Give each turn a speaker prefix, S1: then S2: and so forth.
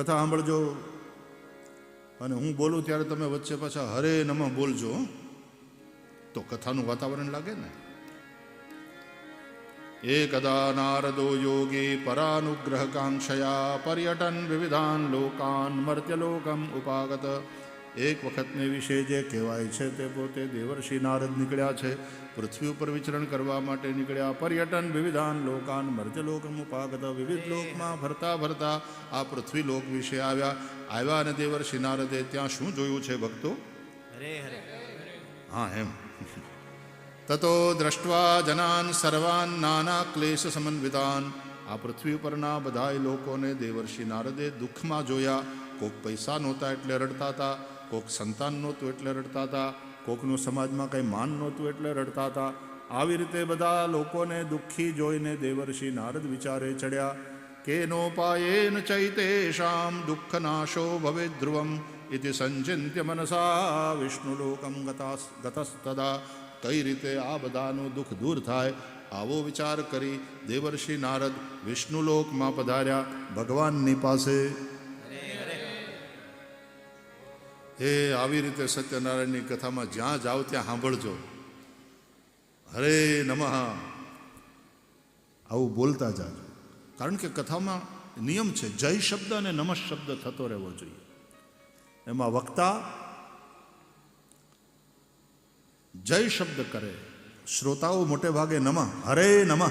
S1: કથા સાંભળજો. અને હું બોલું ત્યારે તમે વચ્ચે પાછા હરે નમઃ બોલજો તો કથાનું વાતાવરણ લાગે ને? એકદા નારદો યોગી પરાનુગ્રહ કાંક્ષયા પર્યટન વિવિધાન, લોકાન, મર્ત્યલોકમ ઉપાગત. એક વખતને વિશે જે કહેવાય છે તે પોતે દેવર્ષિ નારદ નીકળ્યા છે. પૃથ્વી ઉપર વિચરણ કરવા માટે નીકળ્યા પર્યટન વિવિધાન લોકાન મર્ત્યલોકમ ઉપાગત. વિવિધ લોકમાં ફરતા ફરતા આ પૃથ્વી લોક વિશે આવ્યા. આવ્યા અને દેવર્ષિ નારદે ત્યાં શું જોયું છે ભક્તો? હા એમ. તતો દ્રષ્ટવા જનાન સર્વાન નાના ક્લેશ સમન્વિતાન. આ પૃથ્વી ઉપરના બધાય લોકોને દેવર્ષિ નારદે દુઃખમાં જોયા. કોઈક પૈસા નહોતા એટલે રડતા હતા. કોક સંતાન નહોતું એટલે રડતા હતા, કોકનું સમાજમાં કંઈ માન નહોતું એટલે રડતા હતા. આવી રીતે બધા લોકોને દુઃખી જોઈને દેવર્ષિ નારદ વિચારે ચડ્યા કેનોપાયેન ચૈતેષામ દુઃખનાશો ભવે ધ્રુવમ ઇતિ સંચિંત્ય મનસા વિષ્ણુલોકમ ગતાસ, ગતસ્તદા. કઈ રીતે આ બધાનું દુઃખ દૂર થાય. આવો વિચાર કરી દેવર્ષિ નારદ વિષ્ણુલોકમાં પધાર્યા ભગવાનની પાસે. એ આવી રીતે સત્યનારાયણની કથામાં જ્યાં જાઓ ત્યાં સાંભળજો. હરે નમઃ. આવું બોલતા જાજો. કારણ કે કથામાં નિયમ છે, જય શબ્દ અને નમઃ શબ્દ થતો રહેવો જોઈએ. એમાં વક્તા જય શબ્દ કરે, શ્રોતાઓ મોટે ભાગે નમઃ, હરે નમઃ.